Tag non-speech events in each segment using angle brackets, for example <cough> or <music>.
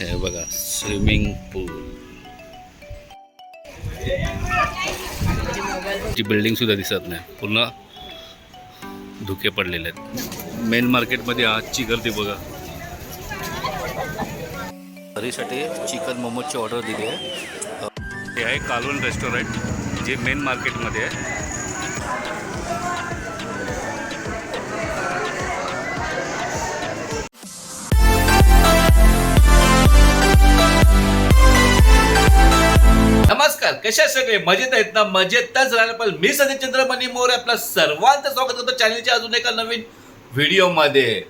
हे बघा स्विमिंग पूल ची बिल्डिंग सुद्धा दिसत नाही. पूर्ण धुके पडलेले आहेत. मेन मार्केटमध्ये आजची गर्दी बघा. घरीसाठी चिकन मोमोजची ऑर्डर दिली आहे. हे आहे कालवण रेस्टॉरंट जे मेन मार्केटमध्ये आहे. नमस्कार कशा सगळे? मजेत आहेत ना? मजेतच राहिलं पण मी सध्या चंद्रमणी मोरे आपलं सर्वांचं स्वागत करतो चॅनलच्या अजून एका नवीन व्हिडिओमध्ये.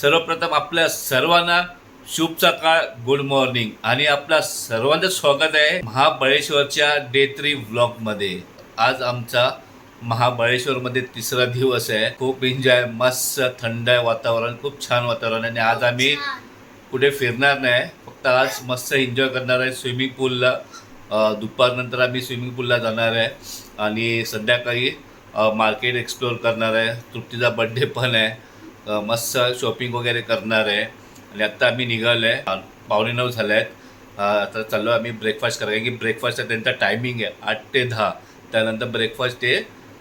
सर्वप्रथम आपल्या सर्वांना शुभ सकाळ गुड मॉर्निंग आणि आपल्या सर्वांचं स्वागत आहे महाबळेश्वरच्या डे थ्री व्लॉगमध्ये आज आमचा महाबळेश्वरमध्ये तिसरा दिवस आहे. खूप एन्जॉय मस्त थंड आहे वातावरण खूप छान वातावरण आहे. आणि आज आम्ही कुठे फिरणार नाही. फक्त आज मस्त एन्जॉय करणार आहे स्विमिंग पूलला दुपारनंतर आम्ही स्विमिंग पूलला जाणार आहे आणि संध्याकाळी मार्केट एक्सप्लोअर करणार आहे. तृप्तीचा बड्डे पण आहे. मस्त शॉपिंग वगैरे करणार आहे. आणि आत्ता आम्ही निघालो आहे पावणे नऊ झाले आहेत आता चाललो आम्ही ब्रेकफास्ट करायला. की ब्रेकफास्टचा त्यांचा टायमिंग आहे. आठ ते दहा. त्यानंतर ब्रेकफास्ट ते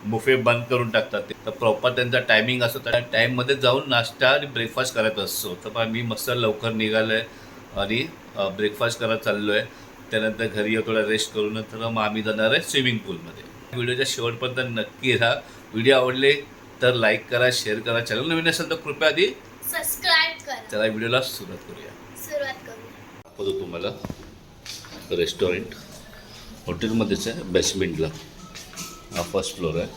बुफे बंद करून टाकतात ते. तर प्रॉपर त्यांचा टायमिंग असतो. त्या टाईममध्ये जाऊन नाश्ता आणि ब्रेकफास्ट करायचा असतो. तर मी मस्त लवकर निघालो आहे आणि ब्रेकफास्ट करत चाललो आहे त्यानंतर घरी थोडा रेस्ट करून नंतर मग आम्ही जाणार आहे स्विमिंग पूलमध्ये व्हिडिओच्या शेवटपर्यंत नक्की राहा. व्हिडिओ आवडले तर लाईक करा शेअर करा. चॅनल नवीन असेल तर कृपया आधी सबस्क्राईब करा. चला व्हिडिओला सुरुवात करूया. सुरुवात करू. दाखवतो तुम्हाला. रेस्टॉरंट हॉटेलमध्येच आहे बेसमेंटला हा फर्स्ट फ्लोर आहे.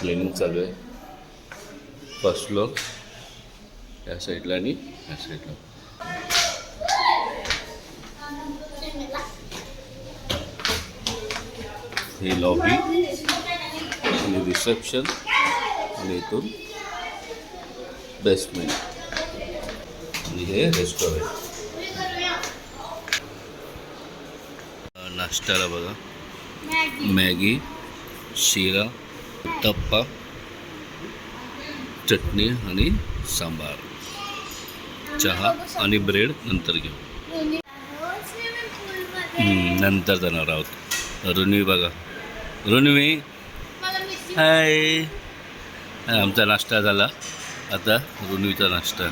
क्लिनिंग चालू आहे. फर्स्ट फ्लोर या साईडला आणि या साईडला हे लॉबी आणि रिसेप्शन आणि इथून बेसमेंट आणि हे रेस्टॉरंट नाश्त्याला बघा. मॅगी शिरा उत्तप्पा चटणी आणि सांबार. चहा आणि ब्रेड नंतर घेऊ. नंतर जाणार आहोत. रुन्वी बघा. रुन्वी हाय आमचा नाश्ता झाला. आता रुन्वीचा नाश्ता.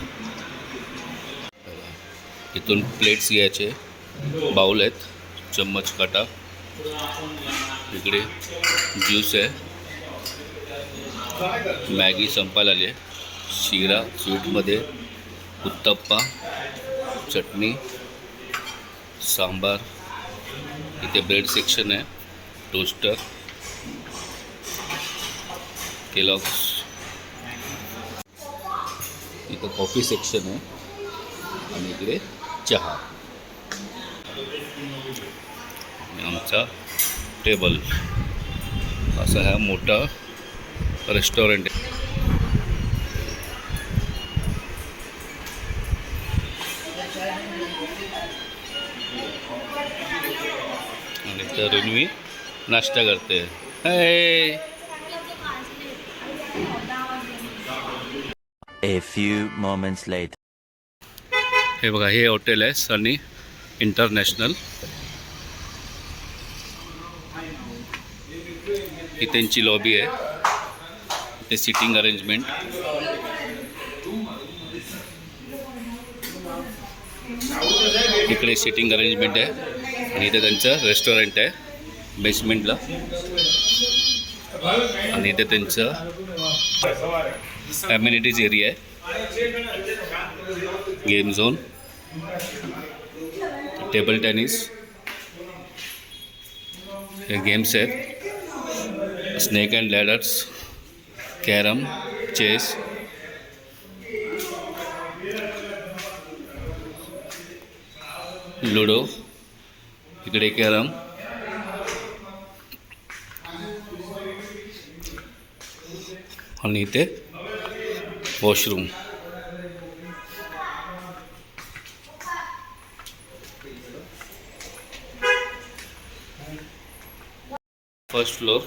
इथून प्लेट्स घ्यायचे. बाउल आहेत. चम्मच काटा. इकडे ज्यूस आहे. मॅगी संपायला आली आहे. शिरा स्वीटमध्ये उत्तप्पा चटणी सांबार. इथे ब्रेड सेक्शन आहे. टोस्टर केलॉक्स इथं कॉफी सेक्शन आहे. आणि इकडे चहा. आमचा टेबल असा हा मोठा रेस्टॉरंट आहे. आणि तर मी नाश्ता करते. हे A few moments later. हे बघा हे हॉटेल आहे सनी इंटरनॅशनल. ही त्यांची लॉबी आहे. ते सिटिंग अरेंजमेंट. इकडे सिटिंग अरेंजमेंट आहे. आणि इथे त्यांचं रेस्टॉरंट आहे बेसमेंटला आणि इथे त्यांचं ॲम्युनिटीज एरिया आहे गेम झोन टेबल टेनिस हे गेम्स आहेत snake and ladders carrom chess ludo इकडे कॅरम आणि इथे वॉशरूम. फर्स्ट फ्लोर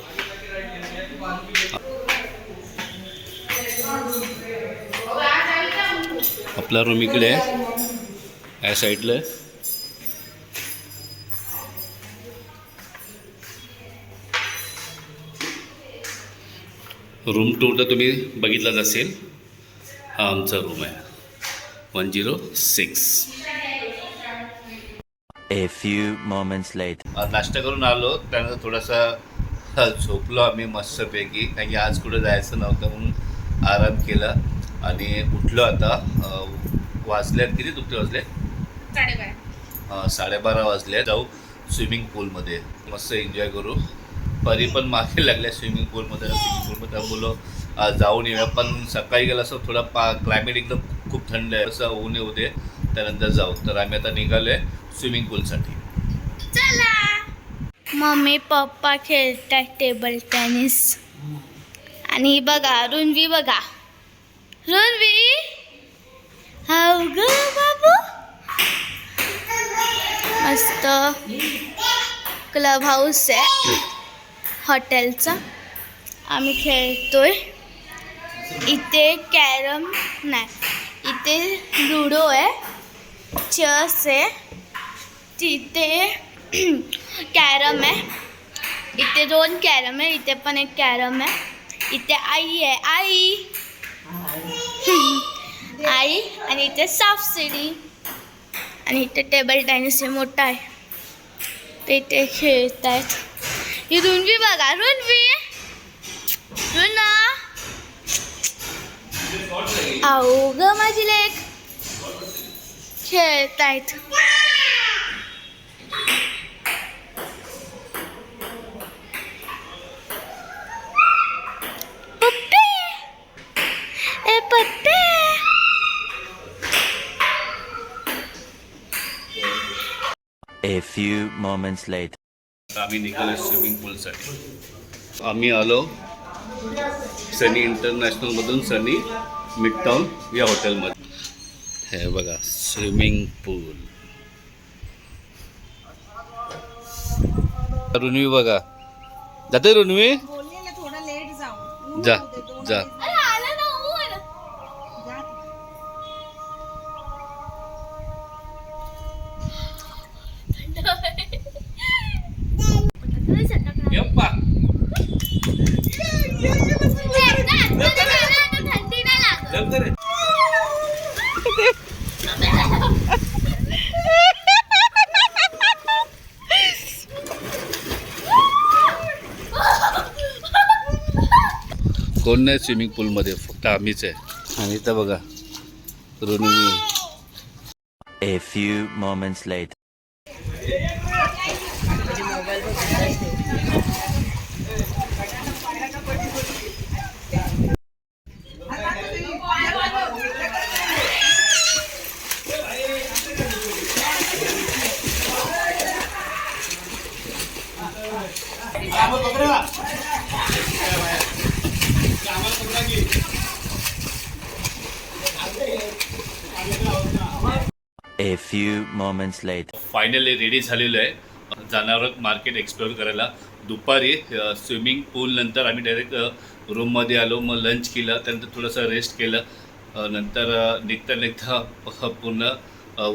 आपला रूम इकडे आहे. या साईडला आहे. रूम टूरला तुम्ही बघितलाच असेल. हा आमचा रूम आहे. One zero six A few moments later. नाश्ता करून आलो त्यानंतर थोडासा झोपलो आम्ही मस्तपैकी. कारण की आज कुठं जायचं नव्हतं म्हणून आराम केला आणि उठलो आता. वाजल्यात किती दुखते वाजले अ, साडेबारा वाजले जाऊ स्विमिंग पूलमध्ये मस्त एन्जॉय करू. परी पण मागे लागल्या स्विमिंग पूलमध्ये स्विमिंग पूलमध्ये बोलो जाऊन येऊया. पण सकाळी गेलं असं थोडं पा क्लायमेट एकदम खूप थंड आहे. असं ऊन येऊ दे त्यानंतर जाऊ. तर आम्ही आता निघालो आहे स्विमिंग पूलसाठी मम्मी पप्पा खेळतात टेबल टेनिस आणि बघा रुणवी बघा. रुणवी? हाव ग बाबू. मस्त. क्लब हाऊस आहे. हॉटेलचा. आम्ही खेळतोय. इथे कॅरम नाही. इथे लुडो आहे. चेस आहे. तिथे <clears throat> कॅरम आहे. इथे दोन कॅरम आहे. इथे पण एक कॅरम आहे. इथे आई आहे. आई. <laughs> आई आणि इथे साफ सिडी. आणि इथे टेबल टेनिस आहे. मोठा आहे. ते इथे खेळत आहेत ही रुणवी बघा. रुणवी रुना. ग माझी लेक. खेळतायत. पप्पे. ए पप्पे. A few moments later. आम्ही निघालो स्विमिंग पूलसाठी. आम्ही आलो. सनी इंटरनॅशनलमधून सनी. मिडटाऊन या हॉटेलमध्ये. हे बघा स्विमिंग पूल. रुनवी बघा. जाते रुनवी? बोलले ना थोडं लेट जाऊ. जा जा. कोण नाही स्विमिंग पूलमध्ये फक्त आम्हीच आहे आणि इथं बघा रुनवी A few moments later. Few moments later. Finally ready झालेलो आहे. जाणार आहोत मार्केट एक्सप्लोअर करायला. दुपारी स्विमिंग पूल नंतर आम्ही डायरेक्ट रूममध्ये आलो. मग लंच केलं. त्यानंतर थोडंसं रेस्ट केलं. नंतर निघता निघता पूर्ण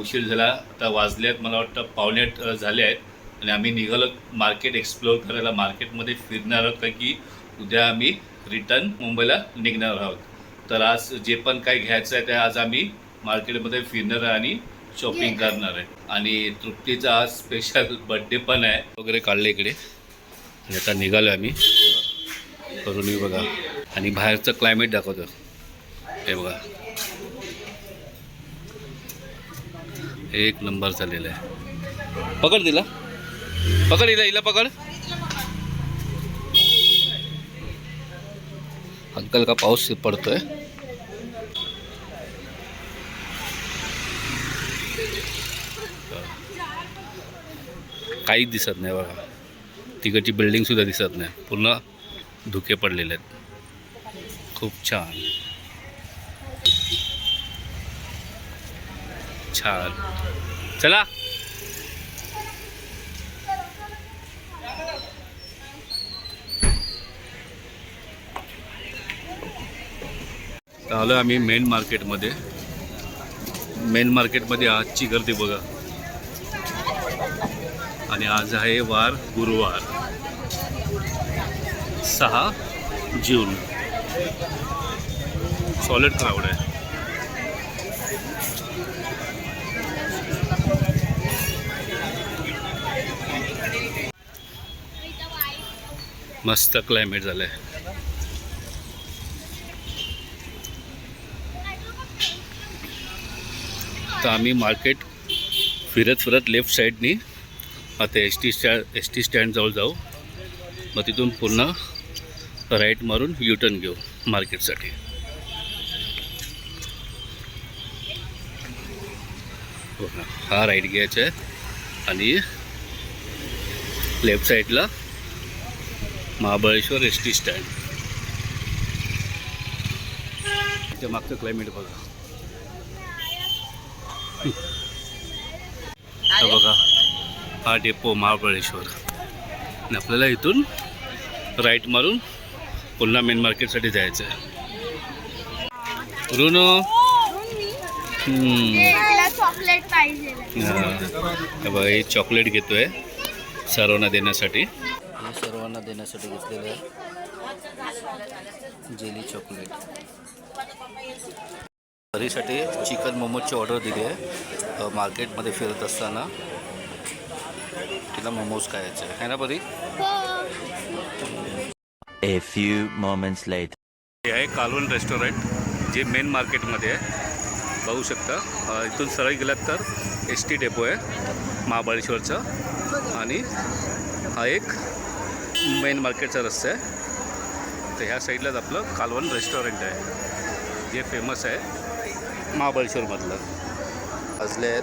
उशीर झाला. आता वाजले आहेत मला वाटतं पावणे झाले आहेत. आणि आम्ही निघालो मार्केट एक्सप्लोअर करायला. मार्केटमध्ये फिरणार आहोत कारण की उद्या आम्ही रिटर्न मुंबईला निघणार आहोत. तर आज जे पण काही घ्यायचं आहे ते आज आम्ही मार्केटमध्ये फिरणार आणि शॉपिंग करणार. आहे आणि तृप्तीचा आज स्पेशल बड्डे पण आहे. वगैरे काढले इकडे. आणि आता निघालो आम्ही. करून बघा. आणि बाहेरचं क्लायमेट दाखवतो. हे बघा. एक नंबर झालेला आहे. पकड दिला पकड हिला हिला पकड. हलका हलका पाऊस पडतोय? काहीच दिसत नाही बघा. तिकडची बिल्डिंगसुद्धा दिसत नाही. पूर्ण धुके पडलेले आहेत. खूप छान. छान. चला. आलो आम्ही मेन मार्केटमध्ये मेन मार्केटमध्ये आजची गर्दी बघा. आणि आज आहे वार गुरुवार. सहा जून. सॉलिड क्राऊड आहे. मस्त क्लायमेट झालं आहे तर आम्ही मार्केट फिरत फिरत लेफ्ट साईडनी आता S T stand S T स्टँडजवळ जाऊ. मग तिथून पुन्हा राईट मारून युटर्न घेऊ मार्केटसाठी. हा राईट घ्यायचा आहे. आणि लेफ्ट साईडला महाबळेश्वर एस टी स्टँड त्याच्या मागचं क्लायमेट बघा. बघा. हा डेपो महाबळेश्वर. आणि आपल्याला इथून राईट मारून पुन्हा मेन मार्केटसाठी जायचं आहे. रुनो. चॉकलेट पाहिजे. हा. हे बघा हे चॉकलेट घेतोय. सर्वांना देण्यासाठी. हे सर्वांना देण्यासाठी घेतलेलं आहे. जेली चॉकलेट घरीसाठी चिकन मोमोजची ऑर्डर दिली आहे. मार्केटमध्ये फिरत असताना. तिला मोमोज खायचे. आहे ना बरी A few moments later. हे आहे कालवण रेस्टॉरंट जे मेन मार्केटमध्ये आहे. पाहू शकता. अ, इथून सरळ गेलात तर एस टी डेपो आहे महाबळेश्वरचा. आणि हा एक मेन मार्केटचा रस्ता आहे. तर ह्या साईडलाच आपलं कालवण रेस्टॉरंट आहे जे फेमस आहे महाबळेश्वरमधलं. वाजले आहेत.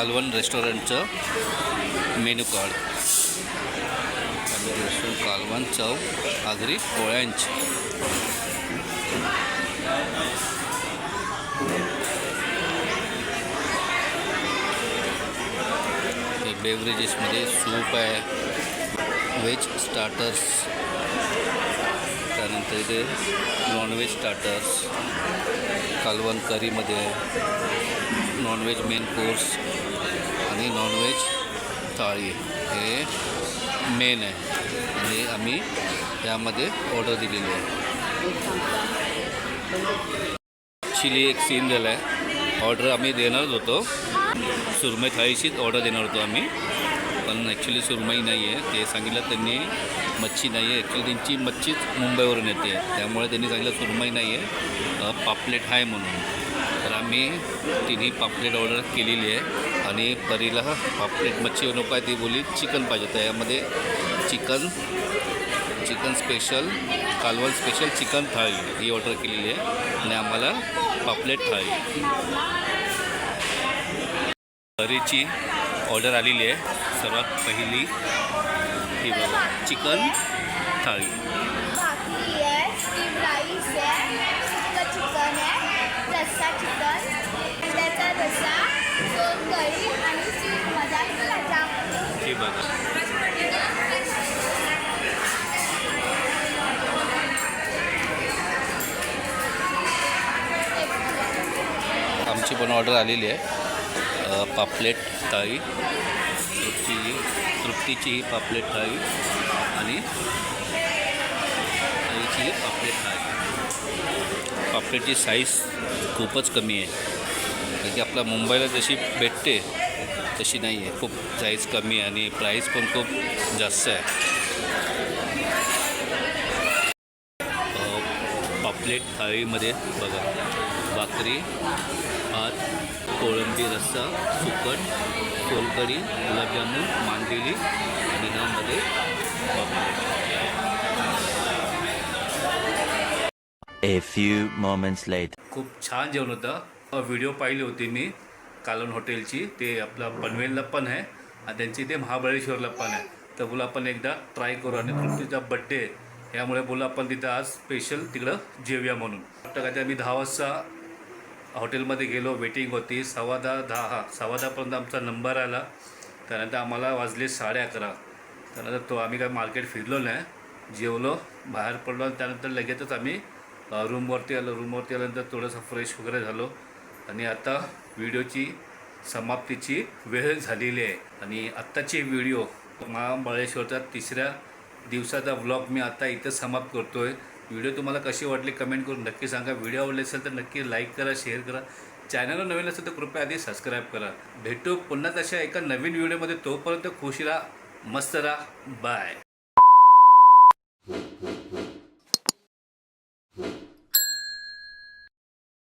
कालवण रेस्टॉरंटचं मेनू कार्ड. कालवण रेस्टॉरंट चव आगरी पोळ्यांची. हे बेवरेजेसमध्ये सूप आहे व्हेज स्टार्टर्स त्यानंतर इथे नॉनव्हेज स्टार्टर्स कालवण करीमध्ये आहे नॉनव्हेज मेन कोर्स आणि नॉनव्हेज थाळी हे मेन आहे. आणि आम्ही त्यामध्ये ऑर्डर दिलेली आहे. ॲक्च्युली एक सीन झाला आहे ऑर्डर आम्ही देणारच होतो. सुरमई थाळीचीच ऑर्डर देणार होतो आम्ही. पण ॲक्च्युली सुरमई नाही आहे ते सांगितलं त्यांनी मच्छी नाही आहे ॲक्च्युली त्यांची मच्छीच मुंबईवरून येते. त्यामुळे त्यांनी सांगितलं सुरमई नाही आहे पापलेट आहे म्हणून. आम्ही तिन्ही पापलेट ऑर्डर केलेली आहे. आणि परीला पापलेट मच्छी नको आहे ती बोली चिकन पाहिजे तर यामध्ये चिकन चिकन स्पेशल कालवण स्पेशल चिकन थाळी ही ऑर्डर केलेली आहे. आणि आम्हाला पापलेट थाळी. परीची ऑर्डर आलेली आहे. सर्वात पहिली ही बघा चिकन थाळी. ऑर्डर आलेली आहे. पापलेट थाळी. तृप्ती तृप्तीची ही पापलेट थाळी आणि थाळीची ही पापलेट थाळी. पापलेटची साईज खूपच कमी आहे. की आपल्या मुंबईला जशी भेटते तशी नाही आहे खूप साईज कमी आहे आणि प्राईस पण खूप जास्त आहे. पापलेट थाळीमध्ये बघा भाकरी भात कोळंबी रस्सा सुकट सोलकढी गुलाबजामुन मांदेली आणि ह्यामध्ये A few moments later. खूप छान जेवण होतं. व्हिडिओ पाहिली होती मी कालन हॉटेलची. ते आपला पनवेलला पण आहे आणि त्यांची ते महाबळेश्वरला पण आहे. तर बोला आपण एकदा ट्राय करू आणि तृप्तीचा बड्डे यामुळे बोला आपण तिथं आज स्पेशल तिकडं जेवूया म्हणून. वाटतं का ते आम्ही दहा वाजता हॉटेलमध्ये गेलो वेटिंग होती. सव्वा दहा दहा हा सव्वा दहापर्यंत आमचा नंबर आला. त्यानंतर आम्हाला वाजले साडे अकरा. त्यानंतर तो आम्ही काय मार्केट फिरलो नाही. जेवलो बाहेर पडलो आणि त्यानंतर लगेचच आम्ही रूमवरती आलो. रूमवरती आल्यानंतर थोडंसं फ्रेश वगैरे झालो. आणि आता व्हिडिओची समाप्तीची वेळ झालेली आहे. आणि आत्ताची व्हिडिओ महाबळेश्वरचा तिसऱ्या दिवसाचा व्लॉग मी आता इथं समाप्त करतो आहे व्हिडिओ तुम्हाला कशी वाटली कमेंट करून नक्की सांगा. व्हिडिओ आवडले असेल तर नक्की लाईक करा शेअर करा. चॅनलवर नवीन असेल तर कृपया आधी सबस्क्राईब करा. भेटू पुन्हा तशा एका नवीन व्हिडिओमध्ये तोपर्यंत खुशीला मस्त राहा. बाय